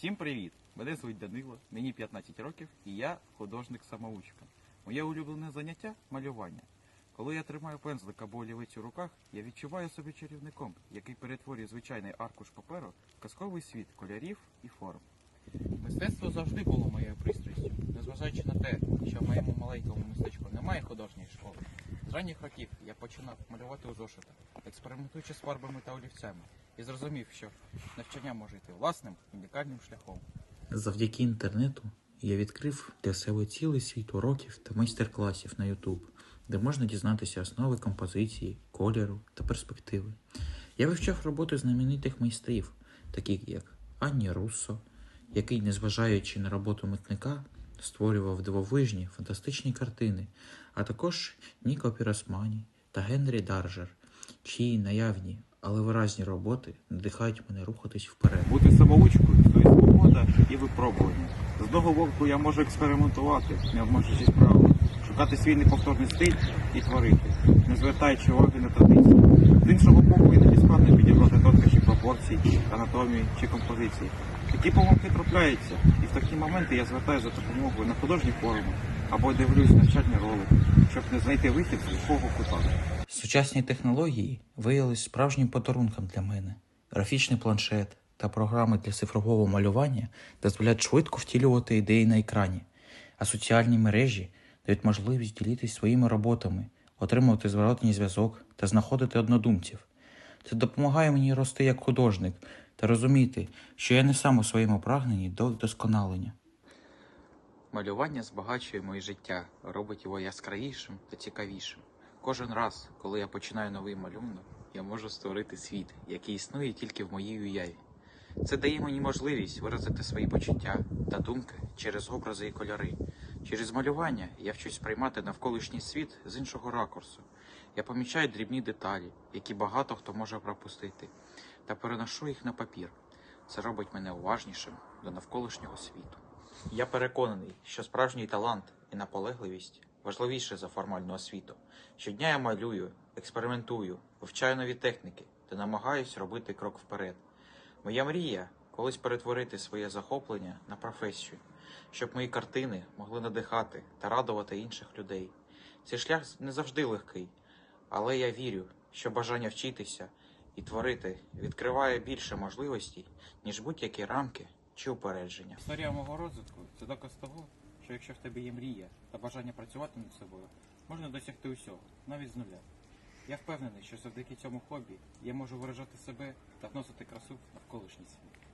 Всім привіт! Мене звуть Данило, мені 15 років і я художник-самоучка. Моє улюблене заняття малювання. Коли я тримаю пензлик або олівець у руках, я відчуваю себе чарівником, який перетворює звичайний аркуш паперу в казковий світ кольорів і форм. Мистецтво завжди було моєю пристрастю, незважаючи на те, що в моєму маленькому містечку немає художньої школи. З ранніх років я починав малювати у зошитах, експериментуючи з фарбами та олівцями, і зрозумів, що навчання може йти власним унікальним шляхом. Завдяки інтернету я відкрив для себе цілий світ уроків та майстер-класів на YouTube, де можна дізнатися основи композиції, кольору та перспективи. Я вивчав роботи знаменитих майстрів, таких як Анні Руссо, який, незважаючи на роботу митника, створював дивовижні фантастичні картини, а також Ніко Піросмані та Генрі Даржер, чиї наявні, але виразні роботи надихають мене рухатись вперед. Бути самоучкою це свобода і випробування. З одного боку я можу експериментувати, не обмежуючись правил, шукати свій неповторний стиль і творити, не звертаючи уваги на традиції. З іншого боку, іноді складно підібрати тонкощі пропорції, анатомії чи композиції. Такі помилки трапляються, і в такі моменти я звертаюся за допомогою на художні форуми або дивлюсь навчальні ролики, щоб не знайти вихід з глухого кута. Сучасні технології виявилися справжнім подарунком для мене. Графічний планшет та програми для цифрового малювання дозволяють швидко втілювати ідеї на екрані, а соціальні мережі дають можливість ділитися своїми роботами, отримувати зворотній зв'язок та знаходити однодумців. Це допомагає мені рости як художник та розуміти, що я не сам у своєму прагненні до вдосконалення. Малювання збагачує моє життя, робить його яскравішим та цікавішим. Кожен раз, коли я починаю новий малюнок, я можу створити світ, який існує тільки в моїй уяві. Це дає мені можливість виразити свої почуття та думки через образи і кольори. Через малювання я вчусь сприймати навколишній світ з іншого ракурсу. Я помічаю дрібні деталі, які багато хто може пропустити, та переношу їх на папір. Це робить мене уважнішим до навколишнього світу. Я переконаний, що справжній талант і наполегливість важливіше за формальну освіту. Щодня я малюю, експериментую, вивчаю нові техніки та намагаюсь робити крок вперед. Моя мрія колись перетворити своє захоплення на професію, щоб мої картини могли надихати та радувати інших людей. Цей шлях не завжди легкий, але я вірю, що бажання вчитися і творити відкриває більше можливостей, ніж будь-які рамки чи упередження. Історія мого розвитку це доказ того, що якщо в тебе є мрія та бажання працювати над собою, можна досягти усього, навіть з нуля. Я впевнений, що завдяки цьому хобі я можу виражати себе та вносити красу навколишній світ.